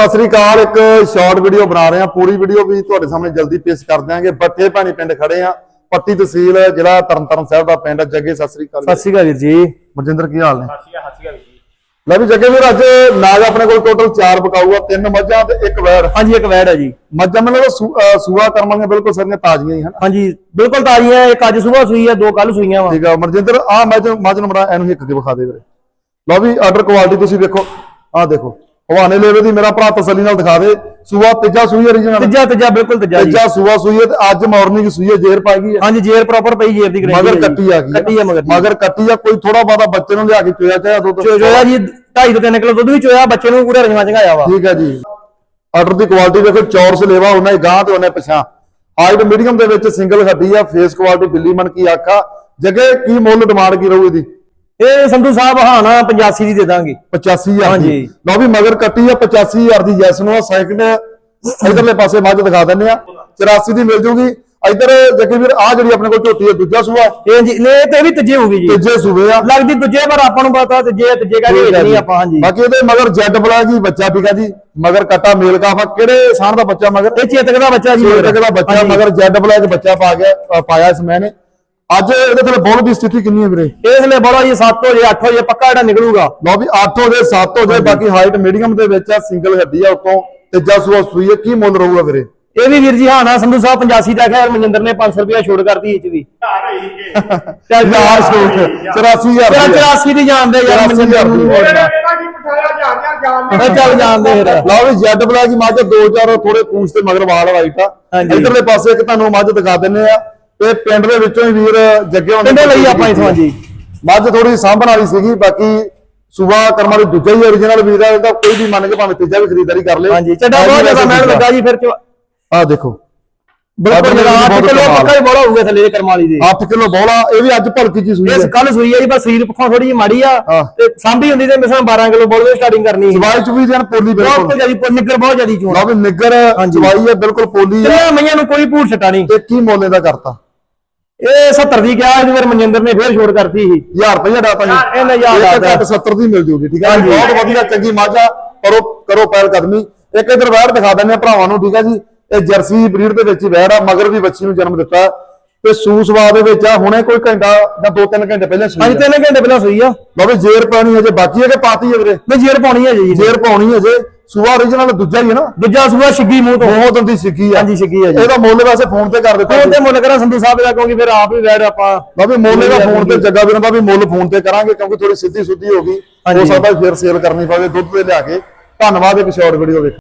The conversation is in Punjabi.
ਸਤਿ ਸ੍ਰੀ ਅਕਾਲ ਇੱਕ ਸ਼ਾਰਟ ਵੀਡੀਓ ਬਣਾ ਰਹੇ ਹਾਂ। ਪੂਰੀ ਵੀਡੀਓ ਵੀ ਤੁਹਾਡੇ ਸਾਹਮਣੇ ਜਲਦੀ ਪੇਸ਼ ਕਰ ਦਿਆਂਗੇ। ਬੱਠੇ ਭਾਣੀ ਪਿੰਡ ਖੜੇ ਆ ਪੱਟੀ ਤਹਿਸੀਲ ਜ਼ਿਲ੍ਹਾ ਤਰਨਤਾਰਨ ਸਾਹਿਬ ਦਾ ਪਿੰਡ ਜੱਗੇ ਸਤਿ ਸ੍ਰੀ ਅਕਾਲ ਸਤਿ ਸ਼੍ਰੀ ਅਕਾਲ ਵੀਰ ਜੀ। ਮਨਜਿੰਦਰ ਕੀ ਹਾਲ ਨੇ? ਹਾਸੀਆ ਹਾਸੀਆ ਵੀ ਜੀ। ਲੈ ਵੀ ਜੱਗੇ ਵੀਰ ਅੱਜ ਨਾਗ ਆਪਣੇ ਕੋਲ ਟੋਟਲ 4 ਬਕਾਊ ਆ ਤਿੰਨ ਮੱਝਾਂ ਤੇ ਇੱਕ ਵੈੜ। ਹਾਂਜੀ ਇੱਕ ਵੈੜ ਹੈ ਜੀ। ਮੱਝਾਂ ਮੈਨੂੰ ਅਹ ਸੂਆ ਕਰਮਾਂ ਦੀਆਂ ਬਿਲਕੁਲ ਸਾਰੀਆਂ ਤਾਜ਼ੀਆਂ ਹੀ ਹਨ। ਹਾਂਜੀ ਬਿਲਕੁਲ ਤਾਜ਼ੀ ਹੈ। ਇੱਕ ਅੱਜ ਸਵੇਰ ਸੂਈ ਹੈ ਦੋ ਕੱਲ ਸੂਈਆਂ ਵਾ। ਠੀਕ ਆ। ਮਨਜਿੰਦਰ ਆ ਮੱਝ ਮੱਝ ਨੂੰ ਬੜਾ ਇਹਨੂੰ ਇੱਕ ਕੇ ਵਿਖਾ ਦੇ ਵੀਰੇ। ਲਓ ਵੀ ਆਰਡਰ ਕੁਆਲਿਟੀ ਤੁਸੀਂ ਵੇਖੋ। ਆਹ ਦੇਖੋ। ਹਵਾਨੇ ਲੇਵੇ ਦੀ ਮੇਰਾ ਭਰਾ ਤਸੱਲੀ ਨਾਲ ਦਿਖਾ ਦੇ ਸੂਆ ਤੀਜਾ ਸੂਈ original ਤੀਜਾ ਤੀਜਾ ਬਿਲਕੁਲ ਤੀਜਾ ਜੀ। ਤੀਜਾ ਸੂਆ ਸੂਈ ਹੈ ਤੇ ਅੱਜ ਮਾਰਨਿੰਗ ਸੂਈ ਹੈ ਜੇਰ ਪਾ ਗਈ ਹੈ। ਹਾਂਜੀ ਜੇਰ ਪ੍ਰੋਪਰ ਪਈ ਜੇਰ ਦੀ ਗਰੰਟੀ ਮਗਰ ਕੱਟੀ ਆ ਗਈ ਕੱਟੀ ਆ ਮਗਰ ਮਗਰ ਕੱਟੀ ਆ ਕੋਈ ਥੋੜਾ ਬਾਦਾ ਬੱਚੇ ਨੂੰ ਲਿਆ ਕੇ ਚੋਇਆ ਚਾਹਿਆ ਦੁੱਧ। ਚੋ ਜੋਇਆ ਜੀ 2.5 ਤੋਂ 3 ਕਿਲੋ ਦੁੱਧ ਵੀ ਚੋਇਆ ਬੱਚੇ ਨੂੰ ਪੂਰੇ ਰਜਵਾ ਚੰਗਾਇਆ ਵਾ। ਠੀਕ ਹੈ ਜੀ। ਆਰਡਰ ਦੀ ਕੁਆਲਿਟੀ ਦੇਖੋ ਚੌਰਸ ਲੇਵਾ ਉਹਨਾਂ ਹੀ ਗਾਂ ਤੇ ਉਹਨੇ ਪਛਾਂ ਹਾਈਟ ਮੀਡੀਅਮ ਦੇ ਵਿੱਚ ਸਿੰਗਲ ਹੱਡੀ ਆ ਫੇਸ ਕੁਆਲਿਟੀ ਬਿੱਲੀ ਮਨ ਕੀ ਆਖਾ। ਜਗੇ ਕੀ ਮੁੱਲ ਡਿਮਾਂਡ ਕੀ ਰਹੂ ਇਹਦੀ? ਇਹ ਸੰਧੂ ਸਾਹਿਬ ਹਾਂ ਨਾ 85 ਦੀ ਦੇ ਦਾਂਗੇ। 85000 ਹਾਂਜੀ। ਲਓ ਵੀ ਮਗਰ ਕੱਟੀ ਆ 85000 ਦੀ ਜੈਸ ਨੂੰ ਆ। ਸੈਕਿੰਡ ਇਧਰਲੇ ਪਾਸੇ ਮੱਝ ਦਿਖਾ ਦਿੰਨੇ ਆ। 84 ਦੀ ਮਿਲ ਜੂਗੀ। ਇਧਰ ਜੱਗੀ ਵੀਰ ਆ ਜਿਹੜੀ ਆਪਣੇ ਕੋਲ ਝੋਟੀ ਹੈ ਦੂਜਾ ਸੂਆ। ਇਹ ਜੀ ਨੇ ਤੇ ਵੀ ਤੀਜੇ ਹੋਊਗੀ ਜੀ। ਤੀਜੇ ਸੂਵੇ ਆ। ਲੱਗਦੀ ਦੂਜੇ ਪਰ ਆਪਾਂ ਨੂੰ ਪਤਾ ਤੀਜੇ ਤੀਜੇ ਕਾ ਹੈ ਨਹੀਂ ਜੀ। ਆਪਾਂ ਹਾਂਜੀ। ਬਾਕੀ ਇਹਦੇ ਮਗਰ ਜੈਡ ਬਲੈਕ ਹੀ ਬੱਚਾ ਆ ਜੀ। ਮਗਰ ਕੱਟਾ ਮੇਲ ਕਾਫਾ ਕਿਹੜੇ ਸਾਨ ਦਾ ਬੱਚਾ ਮਗਰ? ਇਹ ਚੇਤਕ ਦਾ ਬੱਚਾ ਜੀ ਚੇਤਕ ਦਾ ਬੱਚਾ। ਮਗਰ ਜੈਡ ਬਲੈਕ ਬੱਚਾ ਪਾ ਗਿਆ ਪਾਇਆ ਇਸ ਮੈਨੇ। ਅੱਜ ਇਹਦੇ ਥੱਲੇ ਬੋਲ ਦੀ ਸਥਿਤੀ ਕਿੰਨੀ ਹੈ ਵੀਰੇ? ਇਸ ਲਈ ਬੜਾ ਜੀ 7 ਹੋ ਜੇ 8 ਹੋ ਜੇ ਪੱਕਾ ਜਿਹੜਾ ਨਿਕਲੂਗਾ। ਲਓ ਵੀ 8 ਹੋ ਜਾਏ 7 ਹੋ ਜਾਏ ਬਾਕੀ ਹਾਈਟ ਮੀਡੀਅਮ ਦੇ ਵਿੱਚ ਆ ਸਿੰਗਲ ਹੱਡੀ ਆ ਉਤੋਂ। ਤੀਜਾ ਸੂਆ ਸੂਈ ਹੈ ਕੀ ਮੁੱਲ ਰਹੂਗਾ ਵੀਰੇ? ਇਹ ਵੀ ਵੀਰ ਜੀ ਹਾਂ ਨਾ ਸੰਧੂ ਸਾਹਿਬ 85 ਦਾ ਖੈਰ ਮਨਜਿੰਦਰ ਨੇ 500 ਰੁਪਇਆ ਛੋੜ ਕਰਤੀ ਇਹ ਚ ਵੀ। ਚੱਲ ਯਾਰ ਛੋਟ 84000 ਤੇਰਾ ਰੁਪਏ 84 ਦੀ ਜਾਣਦੇ ਯਾਰ 84 ਮਨਜਿੰਦਰ ਨੂੰ। ਚੱਲ ਜਾਣਦੇ ਫਿਰ। ਲਓ ਵੀ ਜੈਡ ਬਲੈਕ ਦੀ ਮੱਝ ਦੋ ਚਾਰ ਥੋੜੇ ਪੂੰਛ ਤੇ ਮਗਰ ਵਾਲ ਵਾਈਟ ਆ। ਇਧਰਲੇ ਪਾਸੇ ਇੱਕ ਤੁਹਾਨੂੰ ਮੱਝ ਦਿਖਾ ਦਿੰਨੇ ਆ। ਤੇ ਪਿੰਡ ਦੇ ਵਿੱਚੋਂ ਹੀ ਵੀਰ ਜੱਗੇ ਹੋਣੇ ਪਿੰਡੇ ਲਈ ਆਪਾਂ ਇਥੋਂ ਹਾਂਜੀ। ਮੱਝ ਥੋੜੀ ਸਾਂਭਣ ਵਾਲੀ ਸੀਗੀ ਬਾਕੀ ਸੂਬਾ ਕਰਮਾਂ ਦੀ ਦੂਜਾ ਹੀ origignal ਵੀਰ ਆ ਇਹਦਾ ਕੋਈ ਵੀ ਮੰਨ ਕੇ ਭਾਵੇਂ ਤੀਜਾ ਵੀ ਖਰੀਦਦਾਰੀ ਕਰ ਲਿਓ। ਹਾਂਜੀ ਚੱਡਾ ਬਹੁਤ ਜ਼ਿਆਦਾ ਮਿਹਨਤ ਲੱਗਾ ਜੀ ਫਿਰ ਚ ਆ ਦੇਖੋ। ਬਿਲਕੁਲ ਬਹੁਤ ਜਿਹੜਾ 8 ਕਿਲੋ। ਪੱਕਾ ਹੀ ਬੜਾ ਹੋਊਗਾ ਥੱਲੇ ਕਰਮਾਲੀ ਦੇ 8 ਕਿਲੋ ਬੋਲਾ ਇਹ ਵੀ ਅੱਜ ਭਲਕੀ ਜੀ ਸੂਈ ਇਸ ਹੈ ਕੱਲ ਸੂਈ ਆ ਜੀ ਬਸ ਸਰੀਰ ਪੱਖੋਂ ਥੋੜੀ ਜਿਹੀ ਮਾੜੀ ਆ ਹਾਂ। ਤੇ ਸਾਂਭੀ ਹੁੰਦੀ ਤੇ ਮਿਸਾਂ 12 ਕਿਲੋ ਬੋਲ ਸਟਾਰਟਿੰਗ ਕਰਨੀ ਸੀ। ਜਵਾਈ ਚ ਵੀ ਜਨ ਪੋਲੀ ਬਹੁਤ ਬਿਲਕੁਲ ਜਿਆਦੀ ਨਿੱਗਰ ਬਹੁਤ ਜਿਆਦੀ ਚੋਣ ਲਓ ਨਿੱਗਰ ਜਵਾਈ ਹੈ ਬਿਲਕੁਲ ਪੋਲੀ ਹੈ ਮਈਆਂ ਨੂੰ ਕੋਈ ਭੂਰ ਛਟਾ ਨਹੀਂ। ਤੇ ਕੀ ਮੁੱਲ ਇਹਦਾ ਕਰਤਾ। ਇਹ 70 ਦੀ ਕਿਹਾ ਇਹਦੇ ਫਿਰ ਮਨਜਿੰਦਰ ਨੇ ਫੇਰ ਛੋੜ ਕਰਤੀ ਸੀ। 1000 ਰੁਪਏ ਡਾਟਾ ਜੀ ਇਹਨੇ ਹਜ਼ਾਰ ਇੱਕ। ਘੱਟ 70 ਦੀ ਮਿਲ ਜੂਗੀ ਠੀਕ ਹੈ ਜੀ ਬਹੁਤ ਵਧੀਆ ਚੰਗੀ ਮਾਝਾ ਕਰੋ ਕਰੋ ਪਹਿਲ ਕਦਮੀ ਇੱਕ ਇਧਰ ਵੈੜ ਦਿਖਾ ਦਿੰਦੇ ਆ ਭਰਾਵਾਂ ਨੂੰ ਠੀਕ ਹੈ ਜੀ? ਇਹ ਜਰਸੀ ਬਰੀਡ ਦੇ ਵਿੱਚ ਹੀ ਵੈੜ ਆ ਮਗਰ ਵੀ ਬੱਚੀ ਨੂੰ ਜਨਮ ਦਿੱਤਾ। ਤੇ ਸੂਸਵਾ ਦੇ ਵਿੱਚ ਆ ਹੁਣੇ ਕੋਈ ਘੰਟਾ ਜਾਂ 2-3 ਘੰਟੇ ਪਹਿਲਾਂ ਸੂਈ ਹਾਂਜੀ ਆ। ਤਿੰਨ ਘੰਟੇ ਪਹਿਲਾਂ ਸੂਈ ਆ। ਵੀ ਜੇਰ ਪਾਣੀ ਹਜੇ ਬਾਕੀ ਹੈ ਕਿ ਪਾਤੀ ਹੈ ਵੀਰੇ? ਮੈਂ ਜੇਰ ਪਾਉਣੀ ਹੈ ਜੀ। ਜੇਰ ਪਾਉਣੀ ਹਜੇ। ਸੂਆ origignal ਦੂਜਾ ਹੀ ਹੈ ਨਾ? ਦੂਜਾ ਸੂਆ ਛਿੱਗੀ ਮੂੰਹ ਤੋਂ। ਬਹੁਤ ਦੰਦੀ ਸਿੱਕੀ ਆ। ਹਾਂਜੀ ਛਿੱਗੀ ਆ ਜੀ। ਇਹਦਾ ਮੁੱਲ ਵੈਸੇ ਫੋਨ ਤੇ ਕਰ ਦਿੱਤਾ ਫੋਨ ਤੇ ਮੁੱਲ ਕਰਾਂ ਸੰਧੂ ਸਾਹਿਬ ਦਾ ਕਿਉਂਕਿ ਫਿਰ ਆਪ ਹੀ ਵੈੜ ਆਪਾਂ ਵੀ ਮੁੱਲ ਦਾ ਫੋਨ ਤੇ ਜੱਗਾ ਵੀਰਾਂ ਦਾ ਵੀ ਮੁੱਲ ਫੋਨ ਤੇ ਕਰਾਂਗੇ ਕਿਉਂਕਿ ਥੋੜੀ ਸਿੱਧੀ ਸੁੱਧੀ ਹੋ ਗਈ। ਹੋ। ਸਕਦਾ ਫਿਰ ਸੇਲ ਕਰਨੀ ਪਵੇ ਦੁੱਧ ਤੇ ਲਿਆ ਕੇ। ਧੰਨਵਾਦ ਇੱਕ ਸ਼ਾਰਟ ਵੀਡੀਓ ਵੇਖ